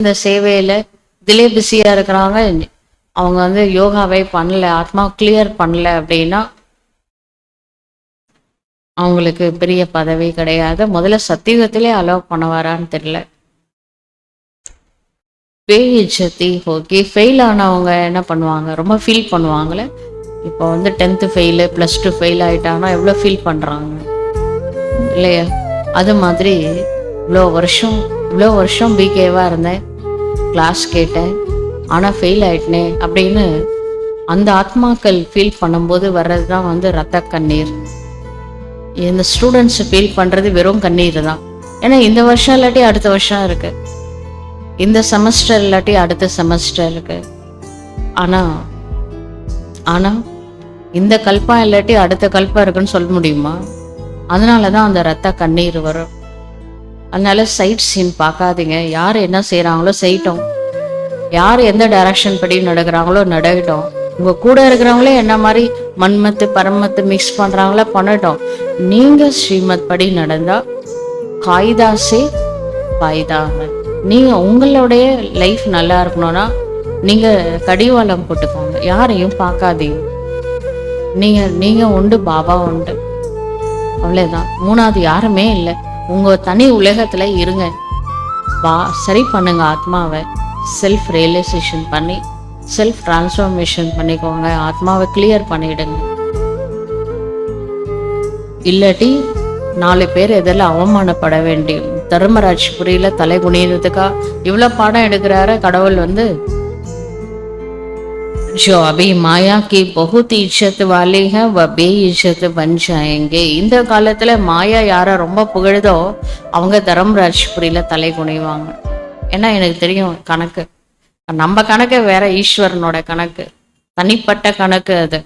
இந்த சேவையில இதிலே பிஸியா இருக்கிறாங்க. அவங்க வந்து யோகாவே பண்ணல ஆத்மா கிளியர் பண்ணல அப்படின்னா அவங்களுக்கு பெரிய பதவி கிடையாது. முதல்ல சத்தியுகத்திலே அலோவ் பண்ணுவாரான்னு தெரியல. பேயிச்சத்தி ஓகே ஃபெயில் ஆனவங்க என்ன பண்ணுவாங்க? ரொம்ப ஃபீல் பண்ணுவாங்களே. இப்போ வந்து tenth fail plus two fail ஆயிட்டாங்கன்னா எவ்வளோ ஃபீல் பண்ணுறாங்க இல்லையா? அது மாதிரி இவ்வளோ வருஷம் இவ்வளோ வருஷம் பிகேவாக இருந்தேன். கிளாஸ் கேட்டேன். ஆனால் ஃபெயில் ஆயிட்டனே அப்படின்னு அந்த ஆத்மாக்கள் ஃபீல் பண்ணும்போது வர்றது தான் வந்து ரத்த கண்ணீர். இந்த ஸ்டூடெண்ட்ஸ் ஃபீல் பண்ணுறது வெறும் கண்ணீர் தான். ஏன்னா இந்த வருஷம் இல்லாட்டி அடுத்த வருஷம் இருக்கு. இந்த செமஸ்டர் இல்லாட்டி அடுத்த செமஸ்டர் இருக்கு. ஆனால் ஆனால் இந்த கல்பம் இல்லாட்டி அடுத்த கல்பம் இருக்குன்னு சொல்ல முடியுமா? அதனால தான் அந்த ரத்த கண்ணீர் வரும். அதனால சைட் சீன் பார்க்காதீங்க. யார் என்ன செய்கிறாங்களோ செய்யட்டும். யார் எந்த டைரக்ஷன் படி நடக்கிறாங்களோ நடக்கட்டும். உங்கள் கூட இருக்கிறவங்களே என்ன மாதிரி மண்மத்து பரமத்து மிக்ஸ் பண்ணுறாங்களோ பண்ணட்டும். நீங்கள் ஸ்ரீமத் படி நடந்தால் காய்தா சே பாய்தா நீங்கள் உங்களுடைய லைஃப் நல்லா இருக்கணும்னா நீங்கள் கடிவாளம் போட்டுக்கோங்க. யாரையும் பார்க்காதீங்க. நீங்கள் நீங்கள் உண்டு பாபா உண்டு. அவ்வளோதான் மூணாவது யாருமே இல்லை. உங்க தனி உலகத்துல இருங்க. வா சரி பண்ணுங்க ஆத்மாவை. செல்ஃப் ரியலைசேஷன் பண்ணி செல்ஃப் டிரான்ஸ்ஃபார்மேஷன் பண்ணிக்கோங்க. ஆத்மாவை கிளியர் பண்ணிடுங்க. இல்லாட்டி நாலு பேர் எதில் அவமானப்பட வேண்டிய தர்மராஜ் புரியல தலை குனியதுக்காக இவ்வளோ பாடம் எடுக்கிறாரு கடவுள் வந்து? जो अभी माया की बहुत इज्जत वाले हैं वह बेइज्जत बन जाएंगे இந்த காலத்துல மாயா யாரை ரொம்ப புகழுதோ அவங்க தர்மராஜ்புரியில தலை குனிவாங்க ஏன்னா எனக்கு தெரியும் கணக்கு நம்ம கணக்கு வேற ஈஸ்வரனோட கணக்கு தனிப்பட்ட கணக்கு அது